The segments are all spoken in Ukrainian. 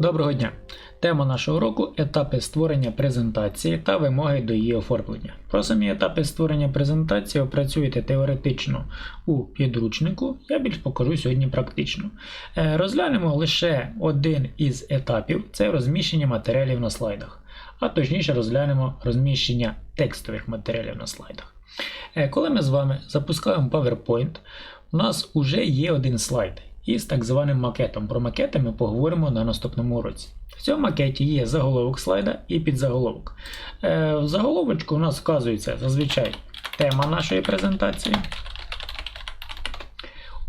Доброго дня! Тема нашого уроку етапи створення презентації та вимоги до її оформлення. Про самі етапи створення презентації опрацюєте теоретично у підручнику, я більш покажу сьогодні практично. Е, Розглянемо лише один із етапів це розміщення матеріалів на слайдах, а точніше розглянемо розміщення текстових матеріалів на слайдах. Е, Коли ми з вами запускаємо PowerPoint, у нас вже є один слайд із так званим макетом. Про макети ми поговоримо на наступному уроці. В цьому макеті є заголовок слайда і підзаголовок. Е, В заголовочку у нас вказується зазвичай тема нашої презентації.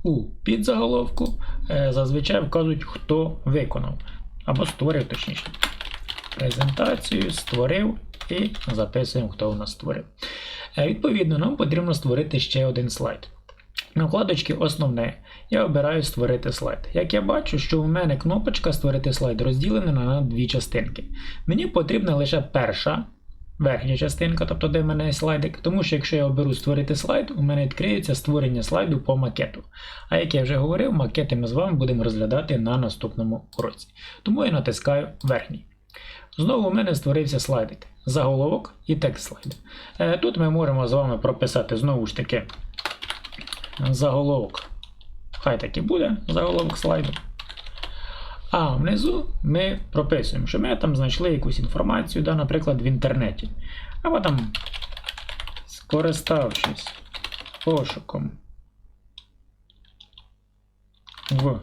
У підзаголовку е, зазвичай вказують, хто виконав або створив точніше. Презентацію створив і записуємо, хто у нас створив. Е, Відповідно, нам потрібно створити ще один слайд. На Основне я обираю Створити слайд. Як я бачу, що у мене кнопочка Створити слайд розділена на дві частинки. Мені потрібна лише перша верхня частинка, тобто де в мене слайдик, тому що якщо я оберу Створити слайд, у мене відкриється створення слайду по макету. А як я вже говорив, макети ми з вами будемо розглядати на наступному уроці. Тому я натискаю верхній. Знову у мене створився слайдик, заголовок і текст слайду. Е, Тут ми можемо з вами прописати знову ж таки заголовок. Хай так і буде заголовок слайду. А внизу ми прописуємо, що ми там знайшли якусь інформацію, да, наприклад, в інтернеті. Або там, скориставшись пошуком в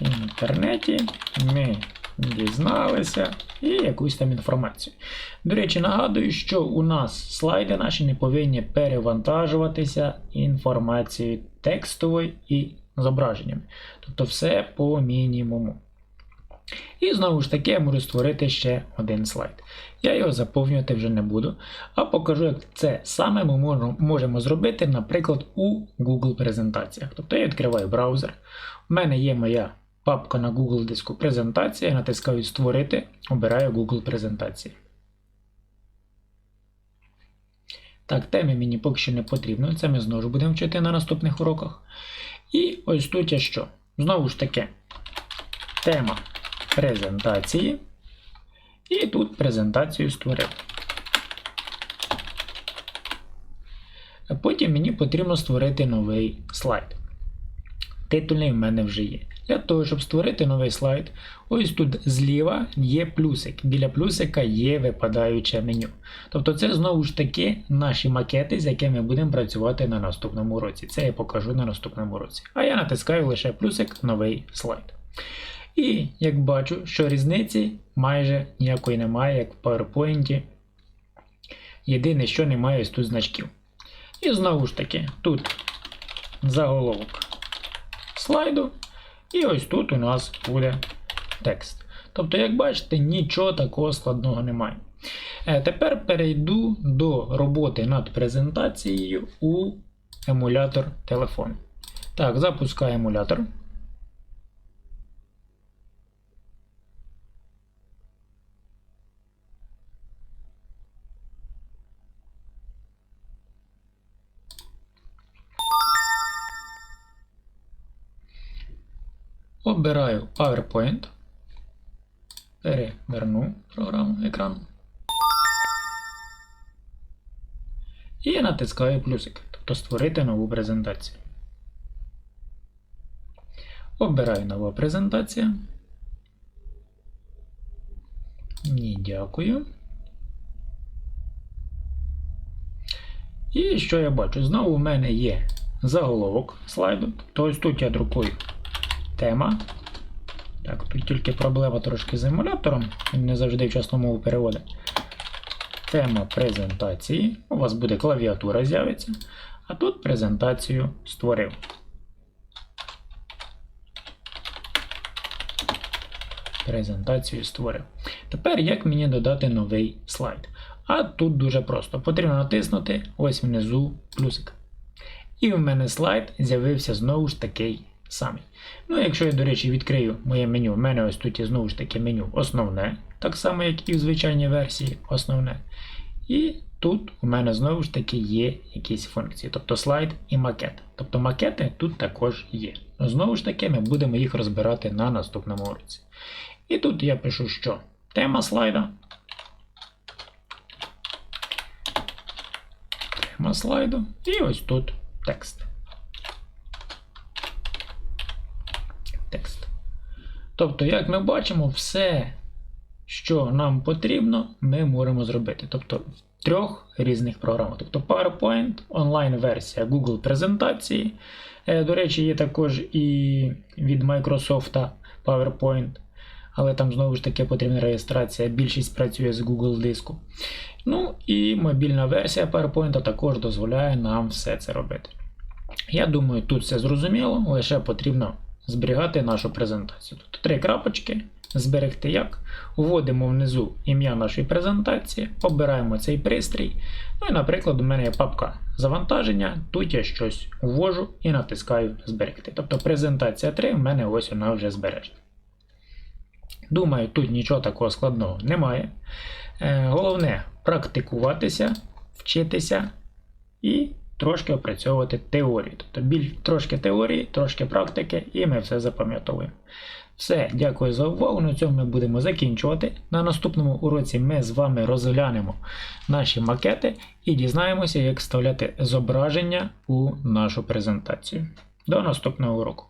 інтернеті, ми дізналися і якусь там інформацію. До речі, нагадую, що у нас слайди наші не повинні перевантажуватися інформацією текстовою і зображеннями. Тобто все по мінімуму. І знову ж таки я можу створити ще один слайд. Я його заповнювати вже не буду, а покажу, як це саме ми можемо, зробити, наприклад, у Google презентаціях. Тобто я відкриваю браузер. У мене є моя папка на Google диску презентація, натискаю Створити, обираю Google презентації. Так, теми мені поки що не потрібно, це ми знову ж будемо вчити на наступних уроках. І ось тут я що? Знову ж таки, тема презентації. І тут презентацію створив. Потім мені потрібно створити новий слайд. Титульний в мене вже є. Для того, щоб створити новий слайд, ось тут зліва є плюсик. Біля плюсика є випадаюче меню. Тобто це знову ж таки наші макети, з якими будемо працювати на наступному році. Це я покажу на наступному році. А я натискаю лише плюсик новий слайд. І як бачу, що різниці майже ніякої немає, як в PowerPoint. Єдине, що немає ось тут значків. І знову ж таки, тут заголовок слайду. І ось тут у нас буде текст. Тобто, як бачите, нічого такого складного немає. Е, Тепер перейду до роботи над презентацією у емулятор телефону. Так, запускаю емулятор. Обираю PowerPoint. Переверну програму екран. І натискаю плюсик, тобто створити нову презентацію. Обираю нова презентація. Ні, дякую. І що я бачу? Знову у мене є заголовок слайду. Тобто тут я друкую тема. Так, тут тільки проблема трошки з емулятором, він не завжди вчасно мову переводить. Тема презентації. У вас буде клавіатура з'явиться. А тут презентацію створив. Презентацію створив. Тепер як мені додати новий слайд? А тут дуже просто. Потрібно натиснути ось внизу плюсик. І в мене слайд з'явився знову ж такий самий. Ну, якщо я, до речі, відкрию моє меню, в мене ось тут є знову ж таки меню основне, так само, як і в звичайній версії основне. І тут у мене знову ж таки є якісь функції, тобто слайд і макет. Тобто макети тут також є. знову ж таки, ми будемо їх розбирати на наступному уроці. І тут я пишу, що тема слайда. Тема слайду. І ось тут. Текст. Тобто, як ми бачимо, все, що нам потрібно, ми можемо зробити. Тобто в трьох різних програмах. Тобто PowerPoint, онлайн-версія Google презентації. Е, До речі, є також і від Microsoft PowerPoint, але там знову ж таки потрібна реєстрація. Більшість працює з Google диску. Ну і мобільна версія PowerPoint також дозволяє нам все це робити. Я думаю, тут все зрозуміло, лише потрібно зберігати нашу презентацію. Тут три крапочки, зберегти як. Вводимо внизу ім'я нашої презентації, обираємо цей пристрій. Ну і, наприклад, у мене є папка завантаження, тут я щось ввожу і натискаю зберегти. Тобто презентація 3 в мене ось вона вже збережена. Думаю, тут нічого такого складного немає. Е, Головне практикуватися, вчитися і трошки опрацьовувати теорію. Тобто біль, трошки теорії, трошки практики, і ми все запам'ятовуємо. Все, дякую за увагу. На цьому ми будемо закінчувати. На наступному уроці ми з вами розглянемо наші макети і дізнаємося, як вставляти зображення у нашу презентацію. До наступного уроку.